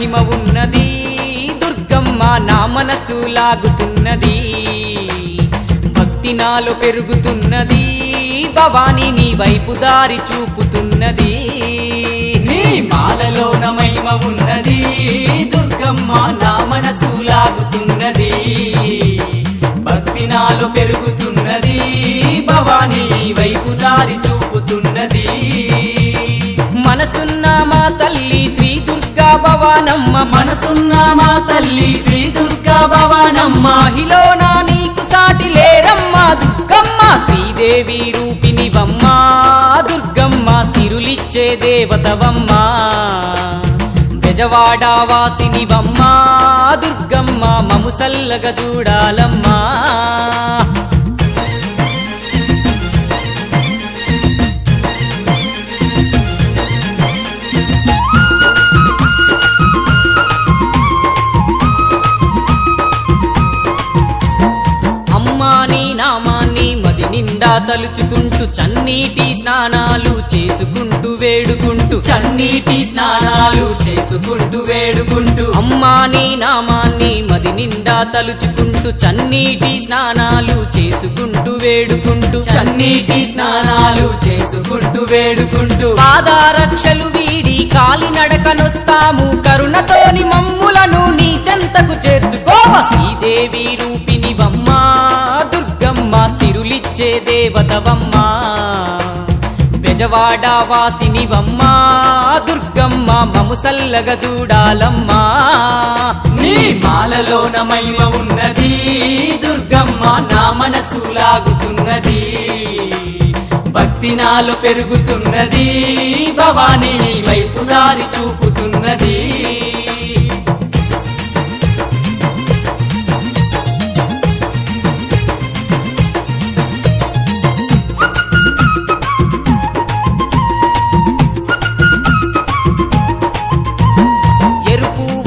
మహిమ ఉన్నది. దుర్గమ్మ నా మనసు లాగుతున్నది. భక్తి నాలో పెరుగుతున్నది. భవాని నీ వైపు దారి చూపుతున్నది. నీ మాలలోన మహిమ ఉన్నది. దుర్గమ్మ నా మనసు లాగుతున్నది. భక్తి నాలో పెరుగుతున్నది. భవాని నీ వైపు దారి చూపుతున్నది. మనసున్న మా తల్లి భవానమ్మ మనసున్న మా తల్లి శ్రీ దుర్గా భవానమ్మ. మహిళన నీకు సాటి లేరమ్మ దుర్గమ్మ శ్రీదేవి రూపినివమ్మ దుర్గమ్మ సిరులిచ్చే దేవతవమ్మ. బెజవాడ వాసినివమ్మ. దుర్గమ్మ మముసల్లగ చూడాలమ్మా నీ నామాన్ని మది నిండా తలుచుకుంటూ చన్నీటి స్నానాలు చేసుకుంటూ వేడుకుంటూ చన్నీటి స్నానాలు చేసుకుంటూ వేడుకుంటూ అమ్మా నీ నామాన్ని మది నిండా తలుచుకుంటూ చన్నీటి స్నానాలు చేసుకుంటూ వేడుకుంటూ చన్నీటి స్నానాలు చేసుకుంటూ వేడుకుంటూ. పాదారక్షలు వీడి కాలినడకనొస్తాము కరుణతోని మమ్ములను నీ చెంతకు చేర్చుకోవ శ్రీదేవి రూపిని బమ్మా సిరులిచ్చే దేవతవమ్మ. బెజవాడ వాసినివమ్మా. దుర్గమ్మ మము సల్లగ చూడాలమ్మా నీ మాలలోన మహిమ ఉన్నది. దుర్గమ్మ నా మనసు లాగుతున్నది. భక్తి నాలో పెరుగుతున్నది. భవానీ వైపు దారి చూపు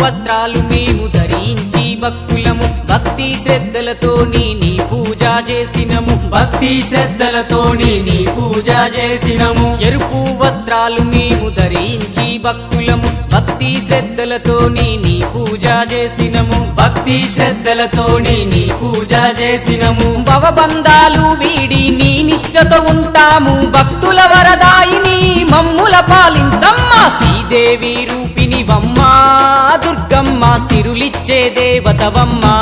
వస్త్రాలు మేము ధరించి భక్తులము భక్తి శ్రద్ధలతోని నీ పూజ చేసినము. భక్తి శ్రద్ధలతోని నీ పూజ చేసినము. ఎరుపు వస్త్రాలు మేము ధరించి భక్తులము భక్తి శ్రద్ధలతోని నీ పూజ చేసినము. భక్తి శ్రద్ధలతోని నీ పూజ చేసినము. భవబంధాలు వీడి నీ నిష్టతో ఉంటాము. భక్తుల పాలించమ్మా శ్రీదేవి రూపినివమ్మా దుర్గమ్మ సిరులిచ్చే దేవతవమ్మా.